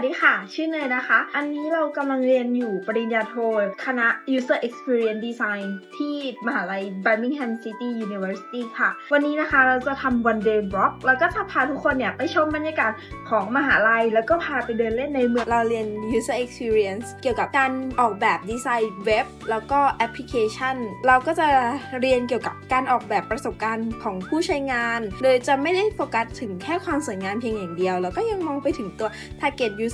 วัสดีค่ะ ชื่อเนยนะคะ อันนี้เรากำลังเรียนอยู่ปริญญาโท คณะ User Experience Design ที่มหาลัย Birmingham City University ค่ะ วันนี้นะคะเราจะทำ one day blog แล้วก็จะพาทุกคนเนี่ยไปชมบรรยากาศของมหาลัย แล้วก็พาไปเดินเล่นในเมือง เราเรียน User Experience เกี่ยวกับการออกแบบดีไซน์เว็บ แล้วก็แอปพลิเคชัน เราก็จะเรียนเกี่ยวกับการออกแบบประสบการณ์ของผู้ใช้งาน โดยจะไม่ได้โฟกัสถึงแค่ความสวยงามเพียงอย่างเดียว แล้วก็ยังมองไปถึงตัว target user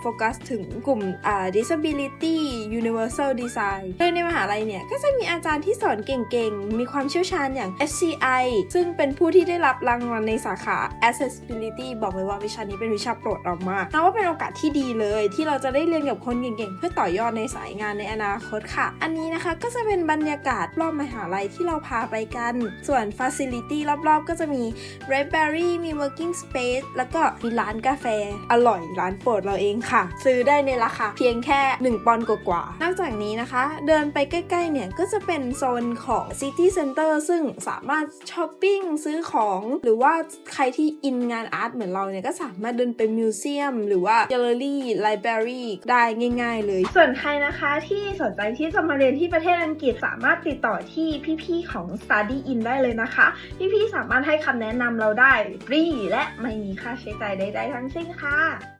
โฟกัสถึงกลุ่มอ่า disability universal design โดยในมหาลัยเนี่ย ก็จะมีอาจารย์ที่สอนเก่งๆ มีความเชี่ยวชาญอย่าง SCI ซึ่งเป็นผู้ที่ได้รับรางวัลในสาขา accessibility บอกเลยว่าวิชานี้เป็นวิชาโปรดเรามากนับว่าเป็นโอกาสที่ดีเลย ที่เราจะได้เรียนกับคนเก่งๆ เพื่อต่อยอดในสายงานในอนาคตค่ะ อันนี้นะคะก็จะเป็นบรรยากาศรอบมหาลัยที่เราพาไปกัน ส่วน facility รอบๆ ก็จะมี Red Berry มี working space แล้วก็มีร้านกาแฟอร่อยร้านโปรดเราเองค่ะ ซื้อได้ในราคาเพียงแค่ 1 ปอนด์กว่าๆนอกจากนี้นะคะ เดินไปใกล้ๆเนี่ยก็จะเป็นโซนของ City Center ซึ่งสามารถช้อปปิ้งซื้อของ หรือว่าใครที่อินงานอาร์ตเหมือนเราเนี่ยก็สามารถเดินไปมิวเซียม หรือว่าแกลเลอรี่ไลบรารีได้ง่าย ๆ เลย ส่วนใครนะคะที่สนใจที่จะมาเรียนที่ประเทศอังกฤษสามารถติดต่อที่พี่ๆของ Study In ได้เลยนะคะ พี่ๆสามารถให้คำแนะนำเราได้ฟรีและไม่มีค่าใช้จ่ายใดๆทั้งสิ้นค่ะ